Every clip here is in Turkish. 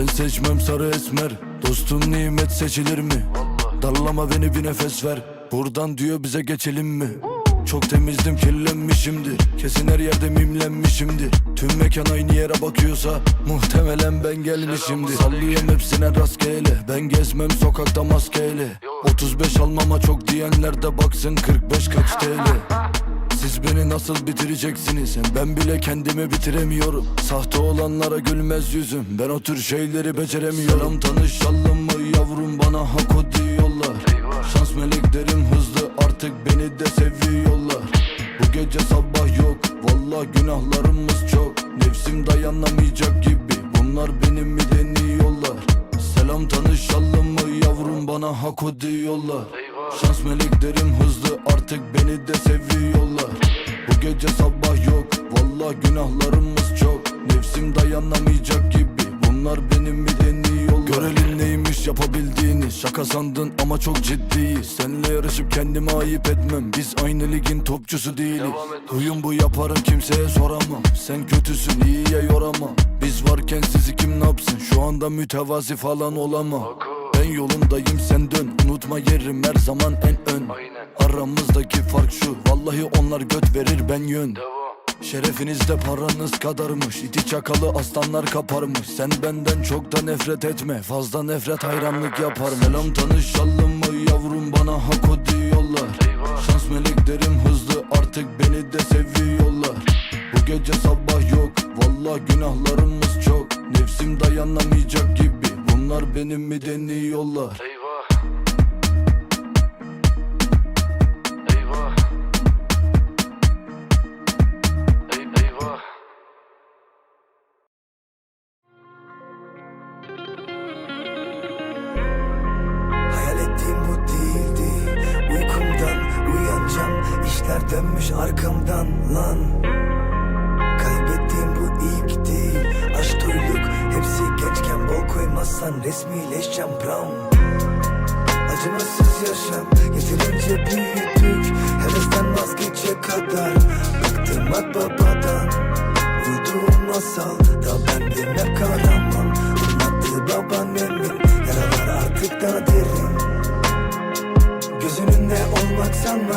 Ben seçmem sarı esmer. Dostum nimet seçilir mi? Darlama beni bir nefes ver. Buradan diyor bize geçelim mi? Çok temizdim kirlenmişimdir. Kesin her yerde mimlenmişimdir. Tüm mekan aynı yere bakıyorsa Muhtemelen ben gelmişimdir. Sallıyorum hepsine rastgele. Ben gezmem sokakta maskeyle. 35 almama çok diyenler de baksın 45 kaç TL siz beni nasıl bitireceksiniz? Ben bile kendimi bitiremiyorum. Sahte olanlara gülmez yüzüm. Ben o tür şeyleri beceremiyorum. Selam tanışalım mı yavrum? Bana hak o diyorlar. Şans meleklerim hızlı. Artık beni de seviyorlar. Bu gece sabah yok. Valla günahlarımız çok. Nefsim dayanamayacak gibi. Bunlar benim mi deniyorlar? Selam tanışalım mı yavrum? Bana hak o diyorlar. Şans meleklerim hızlı. Artık beni de seviyorlar. Bu gece sabah yok. Valla günahlarımız çok. Nefsim dayanamayacak gibi. Bunlar benim mi deniyorlar Görelim neymiş yapabildiğini. Şaka sandın ama çok ciddiyiz. Seninle yarışıp kendime ayıp etmem. Biz aynı ligin topçusu değiliz. Huyum bu yaparım kimseye soramam. Sen kötüsün iyiye yoramam Biz varken sizi kim ne yapsın? Şu anda mütevazi falan olamam. Ben yolundayım sen dön. Unutma yerim her zaman en ön. Aramızdaki fark şu Vallahi onlar göt verir ben yön Şerefinizde paranız kadarmış İti çakalı aslanlar kaparmış. Sen benden çok da nefret etme Fazla nefret hayranlık yapar. Selam tanışalım mı yavrum bana hak o diyorlar. Şans meleklerim hızlı artık beni de seviyorlar. Bu gece sabah yok Valla günahlarımız çok. Nefsim dayanamayacak gibi Bunlar benim mi deniyorlar? Eyvah. İşler dönmüş arkamdan lan. Kaybettiğim bu ilk değil. Aşk toyluk hepsi gençken bol koymazsan Resmileşeceğim brown. Acımasız yaşam yeterince büyüdük Hevesten vazgeçe kadar Bıktım at babadan. Uyuduğum masal da bendim hep kahraman Anlattı babaannemin Yaralar artık daha derin. Göz önünde olmak sanma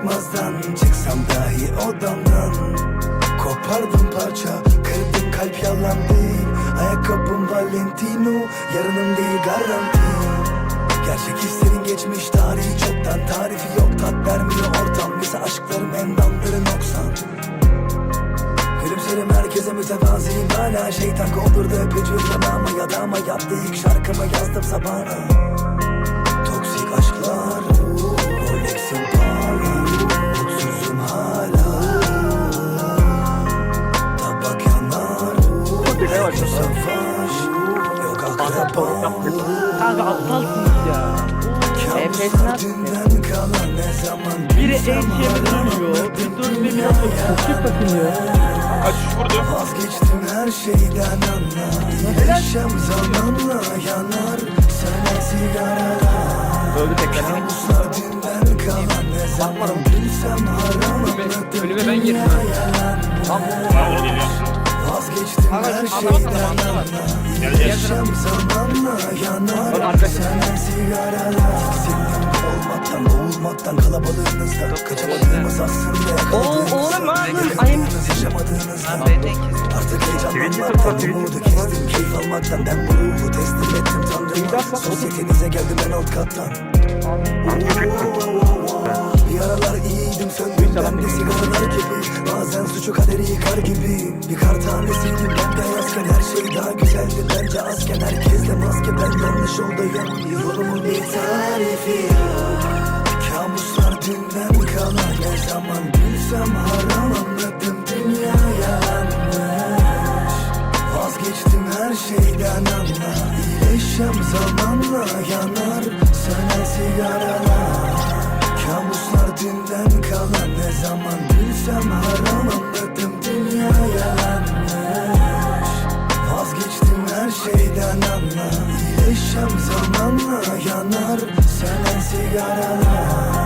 çıkmazdan Çıksam dahi odamdan. Kopardım parça Kırdım kalp yalan değil. Ayakkabım Valentino Yarınım değil garanti. Gerçek hislerin geçmiş tarihi çoktan Tarifi yok. Tat vermiyor ortam Bize aşklarım endamları noksan. Gülümserim herkese mütevaziyim hala Şeytan kovdurdu öpücüğüm yanağıma Yadağıma yattı ilk şarkımı yazdım sabahına Kanka aptalsınız ya. Ne zaman Biri ATM'e dönüyor. Bir dur bir biraz koşup bakınıyor. Vazgeçtim her şeyden anla. İyileşem zamanla yanar. Söner sigaralar. Öldü tekrar. Kabuslar dünden kalan. Ne zaman bilsem haram Ölüme ben girdim. Vazgeçtim her şeyden anla. İyileşem zamanla Senin olmaktan kalabalığınızda Kaçamadığımız aslında oğlum lan, ayım- yaşamadığınızda Artık heyecanlanmaktan umudu kestim Keyif almaktan ben bu ruhu teslim ettim Tanrıma Sosyetenize geldim en alt kattan Bence azken herkesle maske. Ben yanlış oldayım Yolumun bir tarifi Kabuslar dünden kalan ne zaman gülsem haram anladım. Dünya yanlış Vazgeçtim her şeyden anla İyileşem zamanla yanar. Söner sigaralar. Kabuslar dünden kalan ne zaman gülsem haram anladım. Dünya yanlış şeyden anla İyileşem zamanla yanar Sönen sigaralar